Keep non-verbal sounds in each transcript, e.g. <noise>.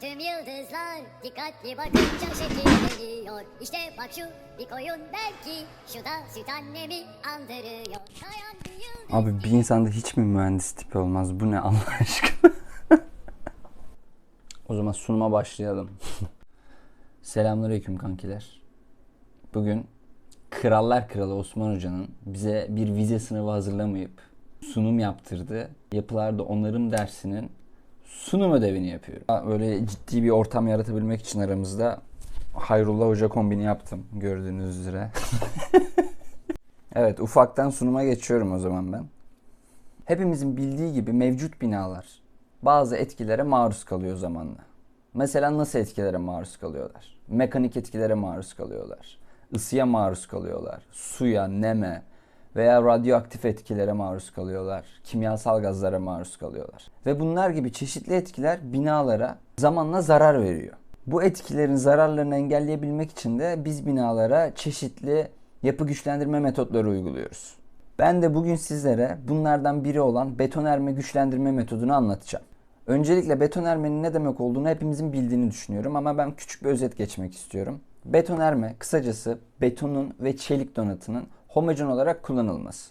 Tüm yıldızlar dikkatli bakınca şekilleniyor. İşte bak şu bir koyun belki şu da süt annemi andırıyor. Abi bir insanda hiç mi mühendis tipi olmaz? Bu ne Allah <laughs> aşkına? o zaman sunuma başlayalım. <laughs> Selamünaleyküm kankiler. Bugün Krallar Kralı Osman Hoca'nın bize bir vize sınavı hazırlamayıp sunum yaptırdı. Yapılarda onarım dersinin sunum ödevini yapıyorum. Böyle ciddi bir ortam yaratabilmek için aramızda Hayrullah Hoca kombini yaptım gördüğünüz üzere. <laughs> evet ufaktan sunuma geçiyorum o zaman ben. Hepimizin bildiği gibi mevcut binalar bazı etkilere maruz kalıyor zamanla. Mesela nasıl etkilere maruz kalıyorlar? Mekanik etkilere maruz kalıyorlar. Isıya maruz kalıyorlar. Suya, neme veya radyoaktif etkilere maruz kalıyorlar. Kimyasal gazlara maruz kalıyorlar. Ve bunlar gibi çeşitli etkiler binalara zamanla zarar veriyor. Bu etkilerin zararlarını engelleyebilmek için de biz binalara çeşitli yapı güçlendirme metotları uyguluyoruz. Ben de bugün sizlere bunlardan biri olan betonerme güçlendirme metodunu anlatacağım. Öncelikle betonermenin ne demek olduğunu hepimizin bildiğini düşünüyorum ama ben küçük bir özet geçmek istiyorum. Betonerme kısacası betonun ve çelik donatının homojen olarak kullanılması.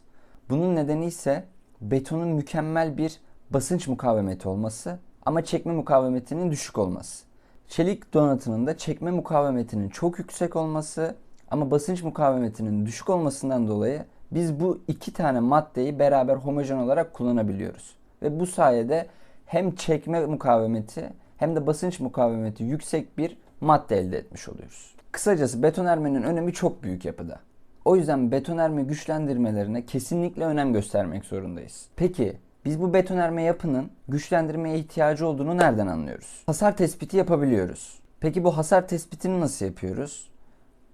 Bunun nedeni ise betonun mükemmel bir basınç mukavemeti olması ama çekme mukavemetinin düşük olması. Çelik donatının da çekme mukavemetinin çok yüksek olması ama basınç mukavemetinin düşük olmasından dolayı biz bu iki tane maddeyi beraber homojen olarak kullanabiliyoruz. Ve bu sayede hem çekme mukavemeti hem de basınç mukavemeti yüksek bir madde elde etmiş oluyoruz. Kısacası betonermenin önemi çok büyük yapıda. O yüzden betonerme güçlendirmelerine kesinlikle önem göstermek zorundayız. Peki biz bu betonerme yapının güçlendirmeye ihtiyacı olduğunu nereden anlıyoruz? Hasar tespiti yapabiliyoruz. Peki bu hasar tespitini nasıl yapıyoruz?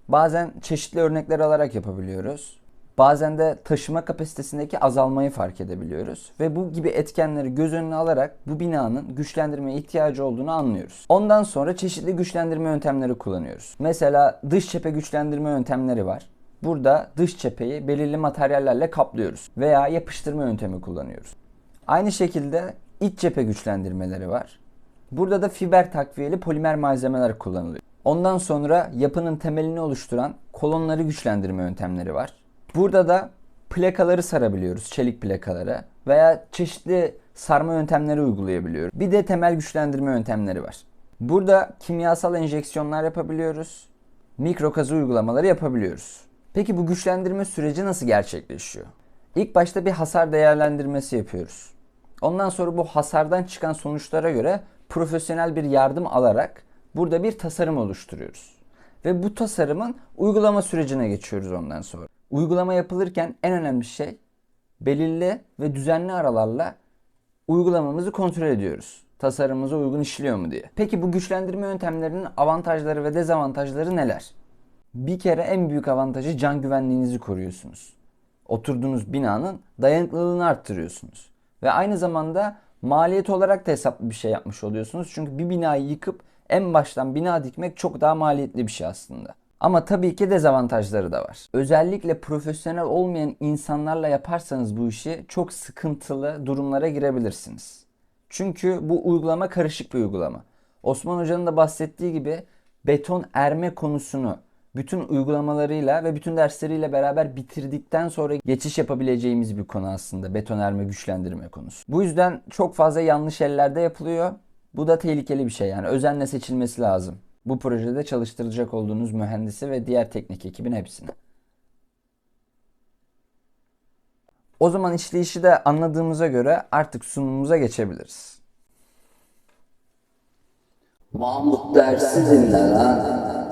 Bazen çeşitli örnekler alarak yapabiliyoruz. Bazen de taşıma kapasitesindeki azalmayı fark edebiliyoruz. Ve bu gibi etkenleri göz önüne alarak bu binanın güçlendirmeye ihtiyacı olduğunu anlıyoruz. Ondan sonra çeşitli güçlendirme yöntemleri kullanıyoruz. Mesela dış cephe güçlendirme yöntemleri var. Burada dış cepheyi belirli materyallerle kaplıyoruz veya yapıştırma yöntemi kullanıyoruz. Aynı şekilde iç cephe güçlendirmeleri var. Burada da fiber takviyeli polimer malzemeler kullanılıyor. Ondan sonra yapının temelini oluşturan kolonları güçlendirme yöntemleri var. Burada da plakaları sarabiliyoruz, çelik plakaları veya çeşitli sarma yöntemleri uygulayabiliyoruz. Bir de temel güçlendirme yöntemleri var. Burada kimyasal enjeksiyonlar yapabiliyoruz. Mikro kazı uygulamaları yapabiliyoruz. Peki bu güçlendirme süreci nasıl gerçekleşiyor? İlk başta bir hasar değerlendirmesi yapıyoruz. Ondan sonra bu hasardan çıkan sonuçlara göre profesyonel bir yardım alarak burada bir tasarım oluşturuyoruz. Ve bu tasarımın uygulama sürecine geçiyoruz ondan sonra. Uygulama yapılırken en önemli şey belirli ve düzenli aralarla uygulamamızı kontrol ediyoruz. Tasarımımıza uygun işliyor mu diye. Peki bu güçlendirme yöntemlerinin avantajları ve dezavantajları neler? Bir kere en büyük avantajı can güvenliğinizi koruyorsunuz. Oturduğunuz binanın dayanıklılığını arttırıyorsunuz. Ve aynı zamanda maliyet olarak da hesaplı bir şey yapmış oluyorsunuz. Çünkü bir binayı yıkıp en baştan bina dikmek çok daha maliyetli bir şey aslında. Ama tabii ki dezavantajları da var. Özellikle profesyonel olmayan insanlarla yaparsanız bu işi çok sıkıntılı durumlara girebilirsiniz. Çünkü bu uygulama karışık bir uygulama. Osman Hoca'nın da bahsettiği gibi beton erme konusunu bütün uygulamalarıyla ve bütün dersleriyle beraber bitirdikten sonra geçiş yapabileceğimiz bir konu aslında beton erme güçlendirme konusu. Bu yüzden çok fazla yanlış ellerde yapılıyor. Bu da tehlikeli bir şey yani özenle seçilmesi lazım. Bu projede çalıştıracak olduğunuz mühendisi ve diğer teknik ekibin hepsini. O zaman işleyişi de anladığımıza göre artık sunumumuza geçebiliriz. Mahmut dersi dinle lan.